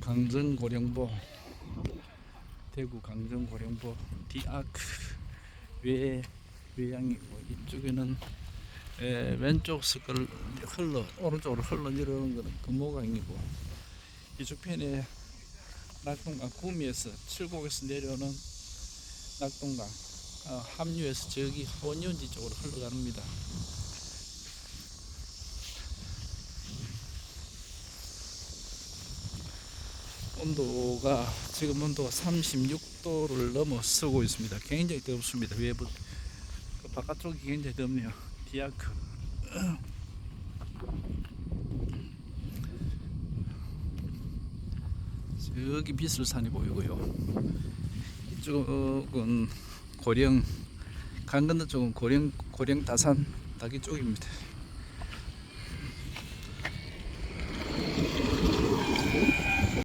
강정 고령보 대구 강정 고령보 디아크 외 외양이고 이쪽에는 에, 왼쪽 스컬 흘러 오른쪽으로 흘러 내려오는 거는 금호강이고 이쪽 편에 낙동강 구미에서 칠곡에서 내려오는 낙동강 어, 합류해서 저기 원년지 쪽으로 흘러갑니다. 온도가 지금 온도가 36도를 넘어서고 있습니다. 굉장히 덥습니다. 외부 그 바깥쪽이 굉장히 덥네요. 디아크 저기 비슬산이 보이고요. 이쪽은 고령 강 건너 쪽은 고령 고령 다산 다기 쪽입니다.